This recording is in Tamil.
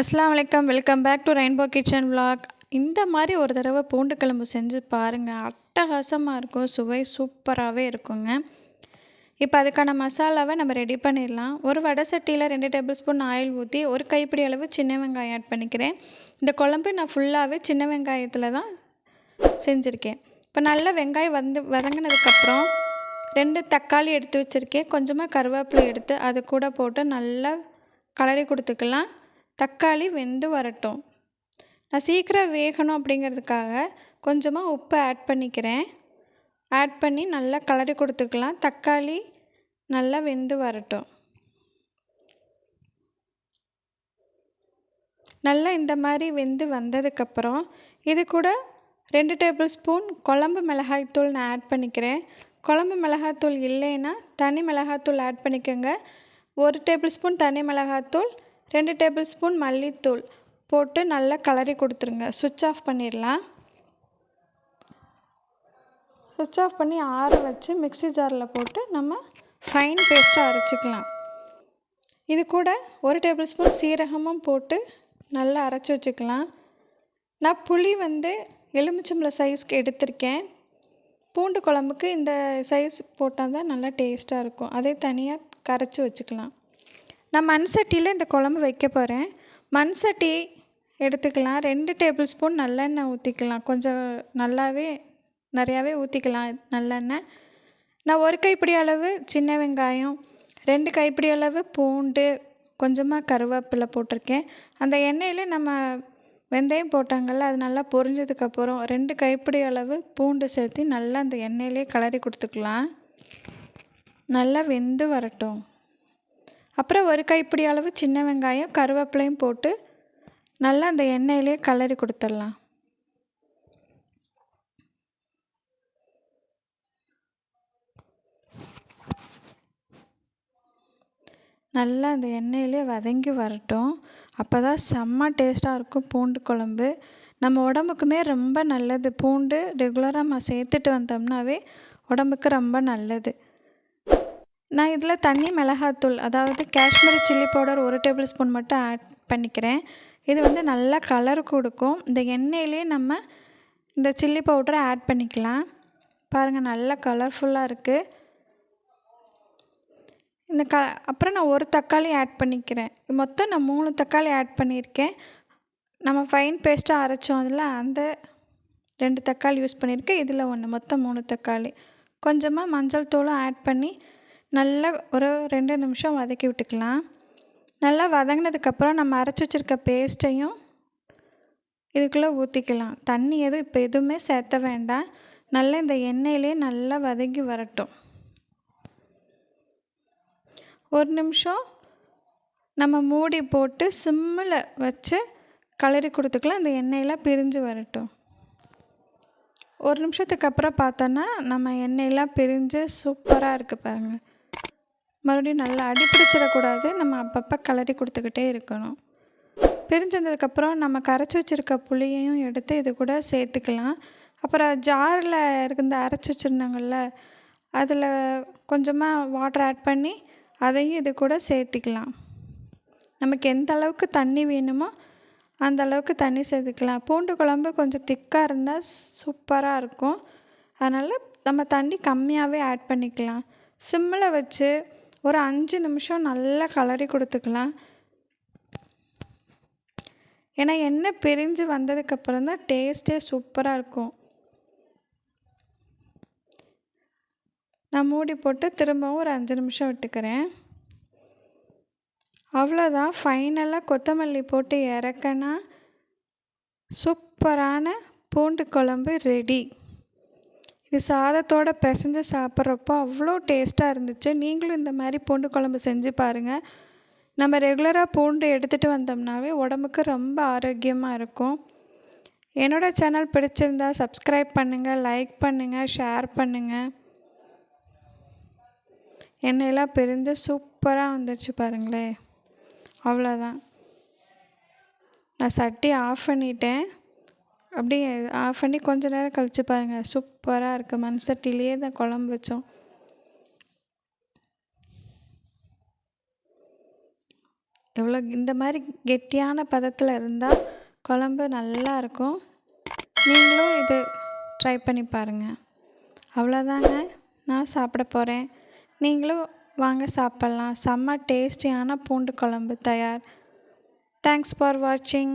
அஸ்லாம் வலைக்கம் welcome back to rainbow kitchen vlog இந்த மாதிரி ஒரு தடவை பூண்டு குழம்பு செஞ்சு பாருங்கள் அட்டகாசமாக இருக்கும். சுவை சூப்பராகவே இருக்குங்க. இப்போ அதுக்கான மசாலாவை நம்ம ரெடி பண்ணிடலாம். ஒரு வடை சட்டியில் ரெண்டு டேபிள் ஸ்பூன் ஆயில் ஊற்றி ஒரு கைப்பிடி அளவு சின்ன வெங்காயம் ஆட் பண்ணிக்கிறேன். இந்த குழம்பு நான் ஃபுல்லாகவே சின்ன வெங்காயத்தில் தான் செஞ்சுருக்கேன். இப்போ நல்லா வெங்காயம் வந்து வதங்கினதுக்கப்புறம் ரெண்டு தக்காளி எடுத்து வச்சுருக்கேன். கொஞ்சமாக கருவேப்பிலை எடுத்து அது கூட போட்டு நல்லா கலரி கொடுத்துக்கலாம். தக்காளி வெந்து வரட்டும். நான் சீக்கிரம் வேகணும் அப்படிங்கிறதுக்காக கொஞ்சமாக உப்பு ஆட் பண்ணிக்கிறேன். ஆட் பண்ணி நல்லா கலரி கொடுத்துக்கலாம். தக்காளி நல்லா வெந்து வரட்டும். நல்லா இந்த மாதிரி வெந்து வந்ததுக்கப்புறம் இது கூட ரெண்டு டேபிள் ஸ்பூன் குழம்பு மிளகாய்த்தூள் நான் ஆட் பண்ணிக்கிறேன். குழம்பு மிளகாய்த்தூள் இல்லைன்னா தனி மிளகாய்த்தூள் ஆட் பண்ணிக்கோங்க. ஒரு டேபிள் ஸ்பூன் தனி மிளகாய்த்தூள் ரெண்டு டேபிள் ஸ்பூன் மல்லித்தூள் போட்டு நல்லா கலரி கொடுத்துருங்க. சுவிட்ச் ஆஃப் பண்ணிடலாம். சுவிட்ச் ஆஃப் பண்ணி ஆற வச்சு மிக்ஸி ஜாரில் போட்டு நம்ம ஃபைன் பேஸ்ட்டாக அரைச்சிக்கலாம். இது கூட ஒரு டேபிள் ஸ்பூன் சீரகமும் போட்டு நல்லா அரைச்சி வச்சுக்கலாம். நான் புளி வந்து எலுமிச்சம்பழம் சைஸ்க்கு எடுத்திருக்கேன். பூண்டு குழம்புக்கு இந்த சைஸ் போட்டால் தான் நல்லா டேஸ்ட்டாக இருக்கும். அதே தனியாக கரைச்சி வச்சுக்கலாம். நான் மண் சட்டியில் இந்த குழம்பு வைக்க போகிறேன். மண் சட்டி எடுத்துக்கலாம். ரெண்டு டேபிள் ஸ்பூன் நல்லெண்ணெய் ஊற்றிக்கலாம். கொஞ்சம் நல்லாவே நிறையாவே ஊற்றிக்கலாம் நல்லெண்ணெய். நான் ஒரு கைப்பிடி அளவு சின்ன வெங்காயம் ரெண்டு கைப்பிடி அளவு பூண்டு கொஞ்சமாக கருவேப்பிலை போட்டிருக்கேன். அந்த எண்ணெயில் நம்ம வெந்தயம் போட்டாங்கள்ல அது நல்லா பொரிஞ்சதுக்கப்புறம் ரெண்டு கைப்பிடி அளவு பூண்டு சேர்த்து நல்லா அந்த எண்ணெயிலே கலரி கொடுத்துக்கலாம். நல்லா வெந்து வரட்டும். அப்புறம் ஒரு கைப்பிடி அளவு சின்ன வெங்காயம் கருவேப்பிலையும் போட்டு நல்லா அந்த எண்ணெயிலே கலரி கொடுத்துடலாம். நல்லா அந்த எண்ணெயிலே வதங்கி வரட்டும். அப்போ தான் செம்ம டேஸ்ட்டாக இருக்கும் பூண்டு குழம்பு. நம்ம உடம்புக்குமே ரொம்ப நல்லது. பூண்டு ரெகுலராக நம்ம சேர்த்துட்டு வந்தோம்னாவே உடம்புக்கு ரொம்ப நல்லது. நான் இதில் தண்ணி மிளகாத்தூள் அதாவது காஷ்மீரி சில்லி பவுடர் ஒரு டேபிள் ஸ்பூன் மட்டும் ஆட் பண்ணிக்கிறேன். இது வந்து நல்லா கலர் கொடுக்கும். இந்த எண்ணெயிலே நம்ம இந்த சில்லி பவுடரை ஆட் பண்ணிக்கலாம். பாருங்கள் நல்லா கலர்ஃபுல்லாக இருக்குது இந்த க அப்புறம் நான் ஒரு தக்காளி ஆட் பண்ணிக்கிறேன். மொத்தம் நான் மூணு தக்காளி ஆட் பண்ணியிருக்கேன். நம்ம ஃபைன் பேஸ்ட்டாக அரைச்சோம். அதில் அந்த ரெண்டு தக்காளி யூஸ் பண்ணியிருக்கேன். இதில் ஒன்று மொத்தம் மூணு தக்காளி. கொஞ்சமாக மஞ்சள் தூளும் ஆட் பண்ணி நல்லா ஒரு ரெண்டு நிமிஷம் வதக்கி விட்டுக்கலாம். நல்லா வதங்கினதுக்கப்புறம் நம்ம அரைச்சி வச்சுருக்க பேஸ்ட்டையும் இதுக்குள்ளே ஊற்றிக்கலாம் தண்ணி எதுவும் இப்போ எதுவுமே சேர்த்த வேண்டாம். நல்லா இந்த எண்ணெயிலே நல்லா வதங்கி வரட்டும். ஒரு நிமிஷம் நம்ம மூடி போட்டு சிம்மில் வச்சு கலரி கொடுத்துக்கலாம். அந்த எண்ணெயெல்லாம் பிரிஞ்சு வரட்டும். ஒரு நிமிஷத்துக்கு அப்புறம் பார்த்தோன்னா நம்ம எண்ணெயெல்லாம் பிரிஞ்சு சூப்பராக இருக்குது பாருங்கள் மறுபடியும் நல்லா அடி பிடிச்சிடக்கூடாது. நம்ம அப்பப்போ கிளறி கொடுத்துக்கிட்டே இருக்கணும். பிரிஞ்சு வந்ததுக்கப்புறம் நம்ம கரைச்சி வச்சுருக்க புளியையும் எடுத்து இது கூட சேர்த்துக்கலாம். அப்புறம் ஜாரில் இருந்த அரைச்சி வச்சுருந்தாங்கள்ல அதில் கொஞ்சமாக வாட்டர் ஆட் பண்ணி அதையும் இது கூட சேர்த்துக்கலாம். நமக்கு எந்த அளவுக்கு தண்ணி வேணுமோ அந்த அளவுக்கு தண்ணி சேர்த்துக்கலாம். பூண்டு குழம்பு கொஞ்சம் திக்காக இருந்தால் சூப்பராக இருக்கும். அதனால் நம்ம தண்ணி கம்மியாகவே ஆட் பண்ணிக்கலாம். சிம்மில் வச்சு ஒரு அஞ்சு நிமிஷம் நல்லா கலரி கொடுத்துக்கலாம். ஏன்னா எண்ணெய் பிரிஞ்சு வந்ததுக்கப்புறம் தான் டேஸ்ட்டே சூப்பராக இருக்கும். நான் மூடி போட்டு திரும்பவும் ஒரு அஞ்சு நிமிஷம் விட்டுக்கிறேன். அவ்வளோதான் ஃபைனலாக கொத்தமல்லி போட்டு இறக்கனா சூப்பரான பூண்டு குழம்பு ரெடி. இது சாதத்தோடு பிசைஞ்சு சாப்பிட்றப்போ அவ்வளோ டேஸ்ட்டாக இருந்துச்சு. நீங்களும் இந்த மாதிரி பூண்டு குழம்பு செஞ்சு பாருங்கள் நம்ம ரெகுலராக பூண்டு எடுத்துகிட்டு வந்தோம்னாவே உடம்புக்கு ரொம்ப ஆரோக்கியமாக இருக்கும். என்னோடய சேனல் பிடிச்சிருந்தா சப்ஸ்கிரைப் பண்ணுங்கள் லைக் பண்ணுங்கள் ஷேர் பண்ணுங்கள் எண்ணெயெல்லாம் பிரிந்து சூப்பராக வந்துருச்சு பாருங்களேன் அவ்வளோதான் நான் சட்டி ஆஃப் பண்ணிட்டேன். அப்படியே ஆஃப் பண்ணி கொஞ்ச நேரம் கழித்து பாருங்கள் சூப்பராக இருக்குது மண் சட்டிலேயே தான் குழம்பு வச்சோம். எவ்வளோ இந்த மாதிரி கெட்டியான பதத்தில் இருந்தால் குழம்பு நல்லா இருக்கும். நீங்களும் இது ட்ரை பண்ணி பாருங்கள் அவ்வளோதாங்க. நான் சாப்பிட போகிறேன் நீங்களும் வாங்க சாப்பிட்லாம். செம்ம டேஸ்டியான பூண்டு குழம்பு தயார். தேங்க்ஸ் ஃபார் வாட்சிங்